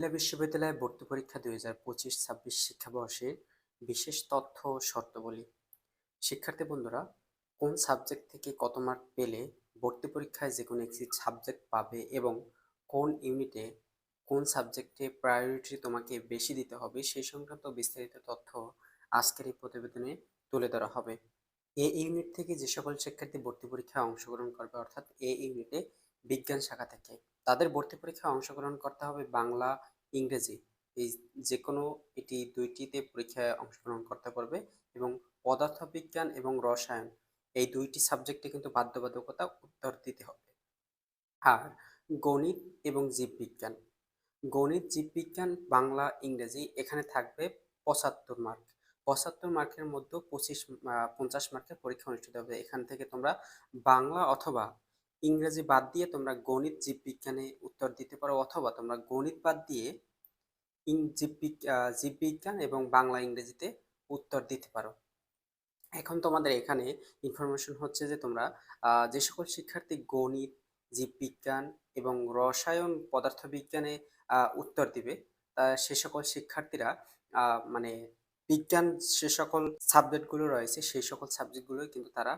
কুমিল্লা বিশ্ববিদ্যালয়ে ভর্তি পরীক্ষা দুই হাজার পঁচিশ, ছাব্বিশ শিক্ষাবর্ষের বিশেষ তথ্য ও শর্তাবলী। শিক্ষার্থী বন্ধুরা, কোন সাবজেক্ট থেকে কত মার্ক পেলে ভর্তি পরীক্ষায় যে কোনো একটি সাবজেক্ট পাবে এবং কোন ইউনিটে কোন সাবজেক্টে প্রায়োরিটি তোমাকে বেশি দিতে হবে সেই সংক্রান্ত বিস্তারিত তথ্য আজকের এই প্রতিবেদনে তুলে ধরা হবে। এ ইউনিট থেকে যে সকল শিক্ষার্থী ভর্তি পরীক্ষায় অংশগ্রহণ করবে, অর্থাৎ এ ইউনিটে বিজ্ঞান শাখা থেকে, তাদের ভর্তি পরীক্ষায় অংশগ্রহণ করতে হবে বাংলা ইংরেজি। এই যে কোনো এটি দুইটিতে পরীক্ষায় অংশগ্রহণ করতে পারবে এবং পদার্থবিজ্ঞান এবং রসায়ন, এই দুইটি সাবজেক্টে কিন্তু বাধ্যবাধকতা উত্তর দিতে হবে। আর গণিত এবং জীববিজ্ঞান। গণিত, জীববিজ্ঞান, বাংলা, ইংরেজি এখানে থাকবে পঁচাত্তর মার্ক। পঁচাত্তর মার্কের মধ্যে পঁচিশ পঞ্চাশ মার্কের পরীক্ষা অনুষ্ঠিত হবে। এখান থেকে তোমরা বাংলা অথবা ইংরেজি বাদ দিয়ে তোমরা গণিত, জীববিজ্ঞানে উত্তর দিতে পারো অথবা তোমরা গণিত বাদ দিয়ে জীববিজ্ঞান এবং বাংলা ইংরেজিতে উত্তর দিতে পারো। এখন তোমাদের এখানে ইনফরমেশন হচ্ছে যে তোমরা যে সকল শিক্ষার্থী গণিত, জীববিজ্ঞান এবং রসায়ন পদার্থবিজ্ঞানে উত্তর দিবে সে সকল শিক্ষার্থীরা মানে বিজ্ঞান যে সকল সাবজেক্টগুলো রয়েছে, সেই সকল সাবজেক্টগুলোই কিন্তু তারা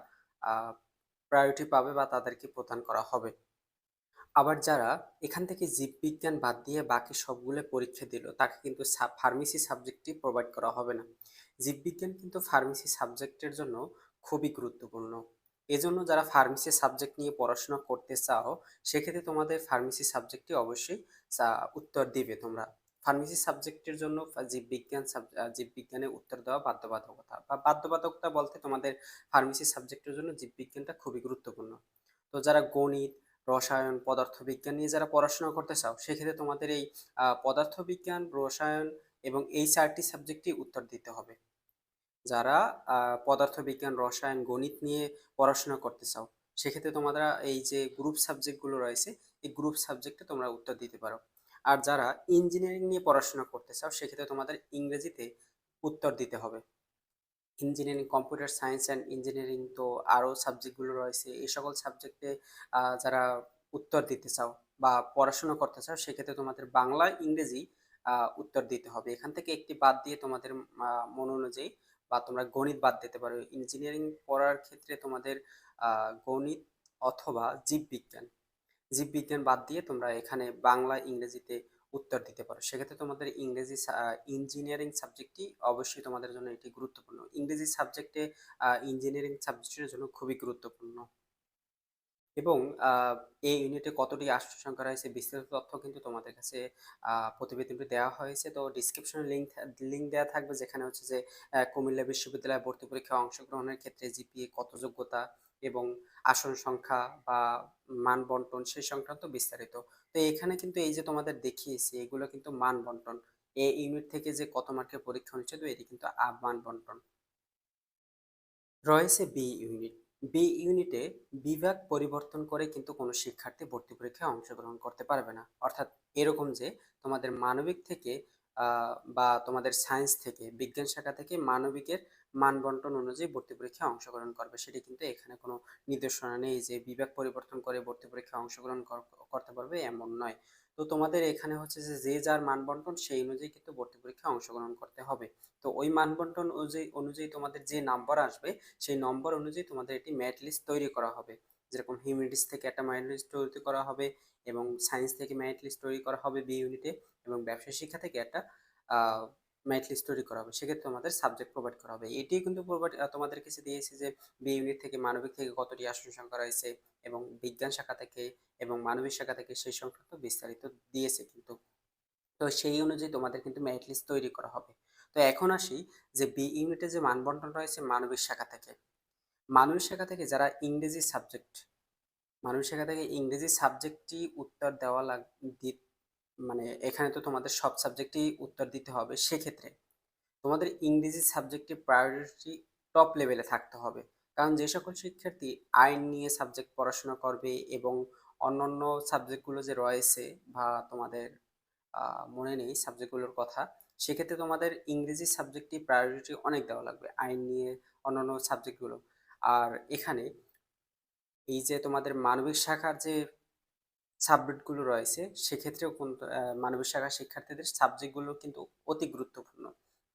প্রায়োরিটি পাবে বা তাদেরকে প্রদান করা হবে। আবার যারা এখান থেকে জীববিজ্ঞান বাদ দিয়ে বাকি সবগুলো পরীক্ষা দিল, তাকে কিন্তু ফার্মেসি সাবজেক্টটি প্রোভাইড করা হবে না। জীববিজ্ঞান কিন্তু ফার্মেসি সাবজেক্টের জন্য খুবই গুরুত্বপূর্ণ। এজন্য যারা ফার্মেসি সাবজেক্ট নিয়ে পড়াশোনা করতে চাও, সেক্ষেত্রে তোমাদের ফার্মেসি সাবজেক্টটি অবশ্যই উত্তর দিবে তোমরা। ফার্মেসি সাবজেক্টের জন্য জীববিজ্ঞান জীববিজ্ঞানে উত্তর দেওয়া বাধ্যবাধকতা। বা বাধ্যবাধকতা বলতে তোমাদের ফার্মেসি সাবজেক্টের জন্য জীববিজ্ঞানটা খুবই গুরুত্বপূর্ণ। তো যারা গণিত, রসায়ন, পদার্থবিজ্ঞান নিয়ে যারা পড়াশোনা করতে চাও, সেক্ষেত্রে তোমাদের এই পদার্থবিজ্ঞান, রসায়ন এবং এই চারটি সাবজেক্টই উত্তর দিতে হবে। যারা পদার্থবিজ্ঞান, রসায়ন, গণিত নিয়ে পড়াশোনা করতে চাও, সেক্ষেত্রে তোমরা এই যে গ্রুপ সাবজেক্টগুলো রয়েছে, এই গ্রুপ সাবজেক্টে তোমরা উত্তর দিতে পারো। আর যারা ইঞ্জিনিয়ারিং নিয়ে পড়াশোনা করতে চাও, সেক্ষেত্রে তোমাদের ইংরেজিতে উত্তর দিতে হবে। Engineering computer science and engineering তো আরও সাবজেক্টগুলো রয়েছে। এই সকল সাবজেক্টে যারা উত্তর দিতে চাও বা পড়াশোনা করতে চাও, সেক্ষেত্রে তোমাদের বাংলা, ইংরেজি উত্তর দিতে হবে। এখান থেকে একটি বাদ দিয়ে তোমাদের মন অনুযায়ী বা তোমরা গণিত বাদ দিতে পারো। ইঞ্জিনিয়ারিং পড়ার ক্ষেত্রে তোমাদের গণিত অথবা জীববিজ্ঞান। জীববিজ্ঞান বাদ দিয়ে তোমরা এখানে বাংলা, ইংরেজিতে উত্তর দিতে পারো। সেক্ষেত্রে তোমাদের ইংরেজি ইঞ্জিনিয়ারিং সাবজেক্টটি অবশ্যই তোমাদের জন্য এটি গুরুত্বপূর্ণ। ইংরেজি সাবজেক্টে ইঞ্জিনিয়ারিং সাবজেক্টের জন্য খুবই গুরুত্বপূর্ণ। এবং এই ইউনিটে কতটি আসন সংখ্যা রয়েছে, বিস্তারিত তথ্য কিন্তু তোমাদের কাছে প্রতিবেদনটি দেওয়া হয়েছে। তো ডিসক্রিপশনে লিঙ্ক লিঙ্ক দেওয়া থাকবে যেখানে হচ্ছে যে কুমিল্লা বিশ্ববিদ্যালয় ভর্তি পরীক্ষায় অংশগ্রহণের ক্ষেত্রে জিপিএ কত যোগ্যতা এবং আসন সংখ্যা বা মান বন্টন সেই সংক্রান্ত বিস্তারিত। তো এখানে কিন্তু এই যে তোমাদের দেখিয়েছি, এগুলো কিন্তু মান বন্টন। এ ইউনিট থেকে যে কত মার্কের পরীক্ষা অনুষ্ঠিত এটি কিন্তু মান বন্টন। রয়েছে বি ইউনিট বি ইউনিটে বিভাগ পরিবর্তন করে কিন্তু কোনো শিক্ষার্থী ভর্তি পরীক্ষায় অংশগ্রহণ করতে পারবে না। অর্থাৎ এরকম যে তোমাদের মানবিক থেকে বা তোমাদের সায়েন্স থেকে, বিজ্ঞান শাখা থেকে মানবিকের মান বন্টন অনুযায়ী ভর্তি পরীক্ষায় অংশগ্রহণ করবে। সেটি কিন্তু এখানে কোনো নির্দেশনা নেই যে বিভাগ পরিবর্তন করে ভর্তি পরীক্ষায় অংশগ্রহণ করতে পারবে এমন নয়। তো তোমাদের এখানে হচ্ছে যে যে যার মান বন্টন সেই অনুযায়ী কিন্তু ভর্তি পরীক্ষায় অংশগ্রহণ করতে হবে। তো ওই মান বন্টন অনুযায়ী অনুযায়ী তোমাদের যে নাম্বার আসবে, সেই নম্বর অনুযায়ী তোমাদের এটি ম্যাট লিস্ট তৈরি করা হবে। যেরকম হিউম্যানিটিস থেকে একটা ম্যাট লিস্ট তৈরি করা হবে এবং সায়েন্স থেকে ম্যাট লিস্ট তৈরি করা হবে বি ইউনিটে এবং ব্যবসায় শিক্ষা থেকে একটা ম্যাট লিস্ট তৈরি করা হবে। সেক্ষেত্রে তোমাদের সাবজেক্ট প্রোভাইড করা হবে। এটি কিন্তু প্রোভাইড তোমাদের কাছে দিয়েছে যে বি ইউনিট থেকে মানবিক থেকে কতটি আসন সংখ্যা রয়েছে এবং বিজ্ঞান শাখা থেকে এবং মানবিক শাখা থেকে সেই সংক্রান্ত বিস্তারিত দিয়েছে কিন্তু। তো সেই অনুযায়ী তোমাদের কিন্তু ম্যাট লিস্ট তৈরি করা হবে। তো এখন আসি যে বি ইউনিটে যে মানবন্টন রয়েছে মানবিক শাখা থেকে। মানবিক শাখা থেকে যারা ইংরেজি সাবজেক্ট মানবিক শাখা থেকে ইংরেজি সাবজেক্টটি উত্তর দেওয়া লাগ মানে এখানে তো তোমাদের সব সাবজেক্টই উত্তর দিতে হবে, সেক্ষেত্রে তোমাদের ইংরেজি সাবজেক্টে প্রায়োরিটি টপ লেভেলে থাকতে হবে। কারণ যে সকল শিক্ষার্থী আইন নিয়ে সাবজেক্ট পড়াশোনা করবে এবং অন্যান্য সাবজেক্টগুলো যে রয়েছে বা তোমাদের মনে নেই সাবজেক্টগুলোর কথা, সেক্ষেত্রে তোমাদের ইংরেজি সাবজেক্টটি প্রায়োরিটি অনেক দেওয়া লাগবে, আইন নিয়ে অন্যান্য সাবজেক্টগুলো আর এখানে এই যে তোমাদের মানবিক শাখার যে সাবজেক্টগুলো রয়েছে, সেক্ষেত্রেও কিন্তু মানবিক শাখার শিক্ষার্থীদের সাবজেক্টগুলো কিন্তু অতি গুরুত্বপূর্ণ।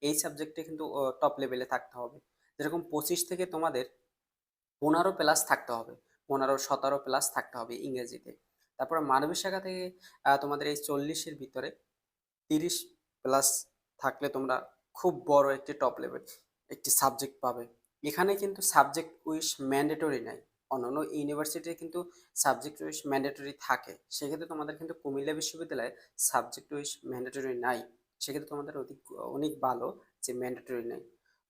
এই সাবজেক্টে কিন্তু টপ লেভেলে থাকতে হবে। যেরকম পঁচিশ থেকে তোমাদের পনেরো প্লাস থাকতে হবে। পনেরো, সতেরো প্লাস থাকতে হবে ইংরেজিতে। তারপরে মানবিক শাখা থেকে তোমাদের এই চল্লিশের ভিতরে তিরিশ প্লাস থাকলে তোমরা খুব বড় একটি টপ লেভেল একটি সাবজেক্ট পাবে। এখানে কিন্তু সাবজেক্ট উইস ম্যান্ডেটরি নাই। অন্যান্য ইউনিভার্সিটিতে কিন্তু সাবজেক্ট উইস ম্যান্ডেটরি থাকে। সেক্ষেত্রে তোমাদের কিন্তু কুমিল্লা বিশ্ববিদ্যালয়ে সাবজেক্ট উইস ম্যান্ডেটরি নাই। সেক্ষেত্রে তোমাদের অধিক অনেক ভালো যে ম্যান্ডেটরি নেই।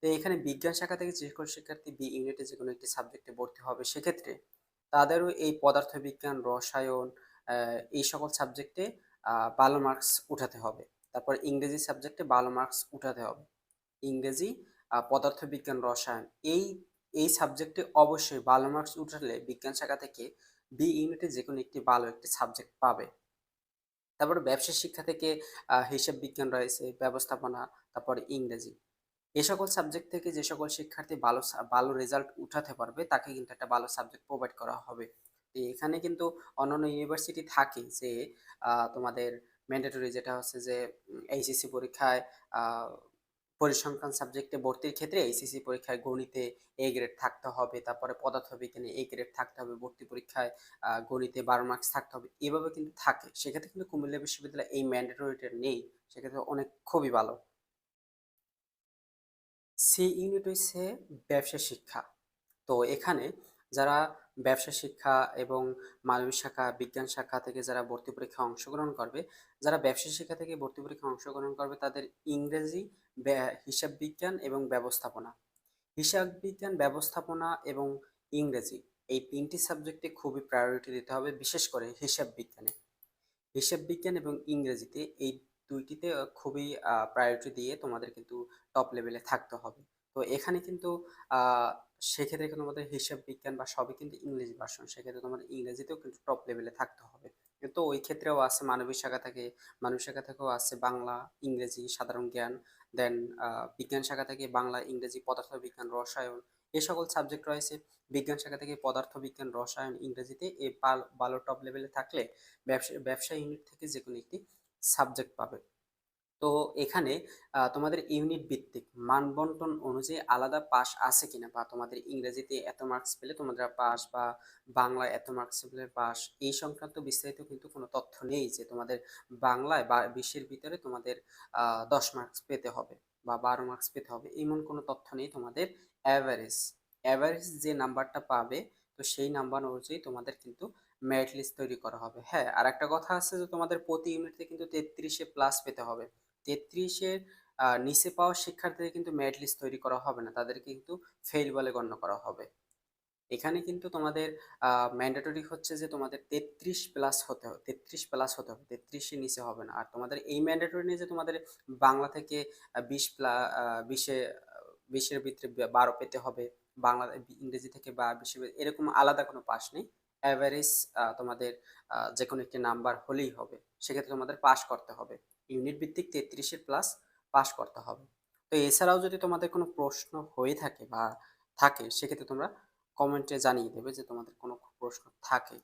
তো এখানে বিজ্ঞান শাখা থেকে যে কোনো শিক্ষার্থী বি ইউনিটে যে কোনো একটি সাবজেক্টে ভর্তি হবে সেক্ষেত্রে তাদেরও এই পদার্থবিজ্ঞান, রসায়ন এই সকল সাবজেক্টে ভালো মার্কস উঠাতে হবে। তারপর ইংরেজি সাবজেক্টে ভালো মার্কস উঠাতে হবে। ইংরেজি পদার্থবিজ্ঞান, রসায়ন এই এই সাবজেক্টে অবশ্যই ভালো মার্কস উঠালে বিজ্ঞান শাখা থেকে বি ইউনিটে যে কোনো একটি ভালো একটি সাবজেক্ট পাবে। তারপর ব্যবসা শিক্ষা থেকে হিসাব বিজ্ঞান রয়েছে, ব্যবস্থাপনা, তারপর ইংরেজি। এই সকল সাবজেক্ট থেকে যে সকল শিক্ষার্থী ভালো ভালো রেজাল্ট উঠাতে পারবে, তাকে কিন্তু একটা ভালো সাবজেক্ট প্রোভাইড করা হবে। এখানে কিন্তু অন্যান্য ইউনিভার্সিটি থাকে যে তোমাদের ম্যান্ডেটরি যেটা হচ্ছে যে এইচএসসি পরীক্ষায় পরিসংখ্যান সাবজেক্টে ভর্তির ক্ষেত্রে এইচএসসি পরীক্ষায় গণিতে এ গ্রেড থাকতে হবে, তারপরে পদার্থবিজ্ঞানে এ গ্রেড থাকতে হবে, ভর্তি পরীক্ষায় গণিতে বারো মার্কস থাকতে হবে, এভাবে কিন্তু থাকে। সেক্ষেত্রে কিন্তু কুমিল্লা বিশ্ববিদ্যালয়ে এই ম্যান্ডেটরিটা নেই, সেক্ষেত্রে অনেক খুবই ভালো। সি ইউনিট হচ্ছে ব্যবসা শিক্ষা। তো এখানে যারা ব্যবসা শিক্ষা এবং মানবিক শাখা, বিজ্ঞান শাখা থেকে যারা ভর্তি পরীক্ষায় অংশগ্রহণ করবে, যারা ব্যবসা শিক্ষা থেকে ভর্তি পরীক্ষায় অংশগ্রহণ করবে তাদের ইংরেজি হিসাব বিজ্ঞান এবং ব্যবস্থাপনা। হিসাব বিজ্ঞান, ব্যবস্থাপনা এবং ইংরেজি এই তিনটি সাবজেক্টে খুবই প্রায়োরিটি দিতে হবে, বিশেষ করে হিসাব বিজ্ঞানে। হিসাব বিজ্ঞান এবং ইংরেজিতে এই দুইটিতে খুবই প্রায়োরিটি দিয়ে তোমাদের কিন্তু টপ লেভেলে থাকতে হবে। তো এখানে কিন্তু সেক্ষেত্রে কিন্তু তোমাদের হিসাব বিজ্ঞান বা সবই কিন্তু ইংরেজি ভার্সন সেক্ষেত্রে তোমাদের ইংরেজিতেও কিন্তু টপ লেভেলে থাকতে হবে। তো ওই ক্ষেত্রেও আছে মানবিক শাখা থেকে, মানবিক শাখা থেকেও আছে বাংলা, ইংরেজি, সাধারণ জ্ঞান দেন বিজ্ঞান শাখা থেকে বাংলা, ইংরেজি, পদার্থবিজ্ঞান, রসায়ন, এ সকল সাবজেক্ট রয়েছে। বিজ্ঞান শাখা থেকে পদার্থবিজ্ঞান, রসায়ন, ইংরেজিতে ভালো ভালো টপ লেভেলে থাকলে ব্যবসা ব্যবসা ইউনিট থেকে যে কোনো একটি সাবজেক্ট পাবে। তো এখানে তোমাদের ইউনিট ভিত্তিক মানবন্টন অনুযায়ী আলাদা পাস আছে কিনা বা তোমাদের ইংরেজিতে এত মার্কস পেলে তোমাদের পাস বা বাংলায় এত মার্কস পেলে পাস এই সংক্রান্ত বিস্তারিত কিন্তু কোনো তথ্য নেই যে তোমাদের বাংলায় বা বিশের ভিতরে তোমাদের দশ মার্কস পেতে হবে বা বারো মার্কস পেতে হবে, এমন কোনো তথ্য নেই তোমাদের অ্যাভারেজ অ্যাভারেজ যে নাম্বারটা পাবে, তো সেই নাম্বার অনুযায়ী তোমাদের কিন্তু মেরিট লিস্ট তৈরি করা হবে। হ্যাঁ আর একটা কথা আছে যে তোমাদের প্রতি ইউনিটে কিন্তু তেত্রিশে প্লাস পেতে হবে। তেত্রিশের নিচে পাওয়া শিক্ষার্থীদের কিন্তু মেরিট লিস্ট তৈরি করা হবে না। তাদেরকে কিন্তু ফেল বলে গণ্য করা হবে। এখানে কিন্তু তোমাদের ম্যান্ডেটরি হচ্ছে যে তোমাদের তেত্রিশ প্লাস হতে হবে তেত্রিশ প্লাস হতে হবে। তেত্রিশের নিচে হবে না। আর তোমাদের এই ম্যান্ডেটরি নিয়ে যে তোমাদের বাংলা থেকে বিশ প্লা বিশে, বিশের ভিতরে বারো পেতে হবে। বাংলা, ইংরেজি থেকে বা বিশে এরকম আলাদা কোনো পাস নেই। অ্যাভারেজ তোমাদের যে কোনো একটি নাম্বার হলেই হবে। সেক্ষেত্রে তোমাদের পাস করতে হবে। ইউনিট ভিত্তিক তেত্রিশের প্লাস পাস করতে হবে। তো এছাড়াও যদি তোমাদের কোনো প্রশ্ন হয়ে থাকে বা থাকে, সেক্ষেত্রে তোমরা কমেন্টে জানিয়ে দেবে যে তোমাদের কোনো প্রশ্ন থাকে।